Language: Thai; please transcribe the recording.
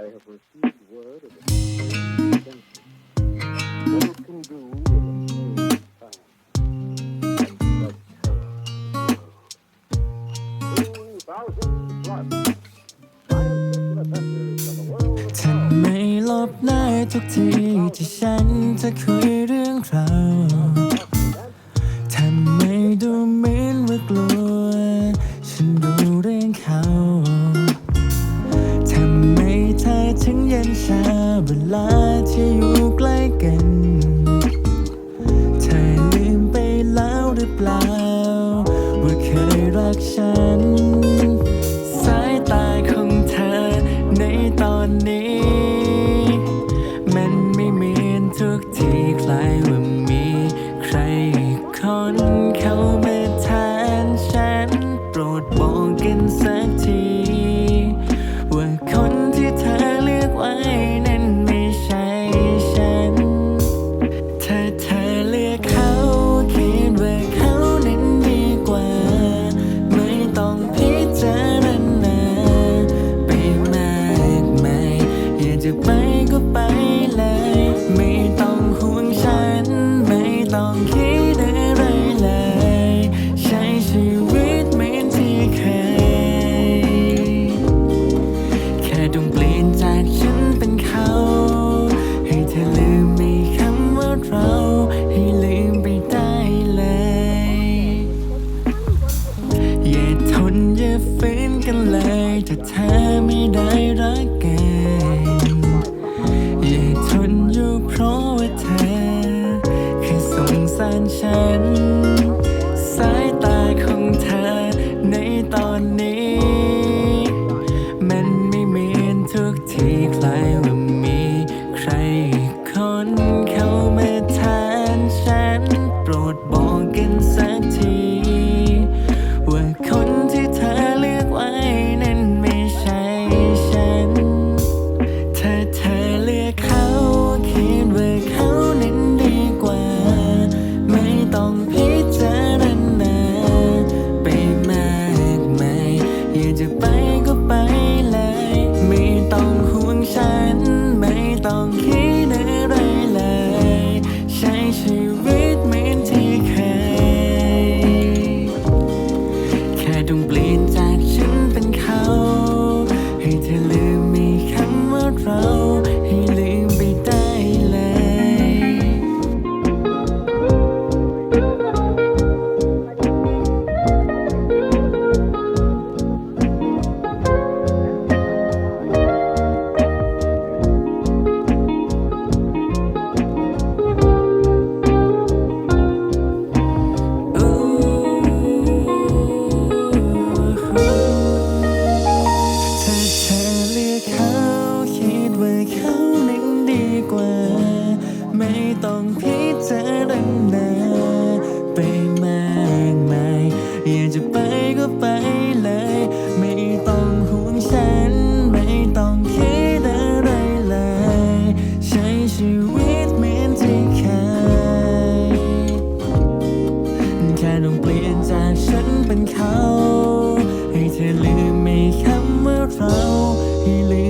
I have received word of a extension. What it can do in a time. And such terror. Two thousand plus. ทำไมหลบหน้ทุกทีที่ฉันจะคุยเรื่องเรา ถึงเย็นชาเวลาที่อยู่ใกล้กันเธอลืมไปแล้วหรือเปล่า ว่าเคยรักฉัน ถ้ อย่าฝืนกันเลยถ้าเธอไม่ได้รักกันอย่าทนอยู่เพราะว่าเธอ คือสงสารฉัน สายตาของเธอในตอนนี้ ให้ลืมไปได้เลยถ้าเธอเลือกเขาคิดว่า เขานั้นดีกว่า ไม่ต้องพิจารณาไปมากมายอยากจะไปก็ไปเลย ไม่ต้องห่วงฉัน ไม่ต้องคิดอะไรเลย ใช้ชีวิตเหมือนที่เคยแค่ต้องเปลี่ยนจากฉันเป็นเขา ให้เธอลืมไมีคำว่าเราให้ลืม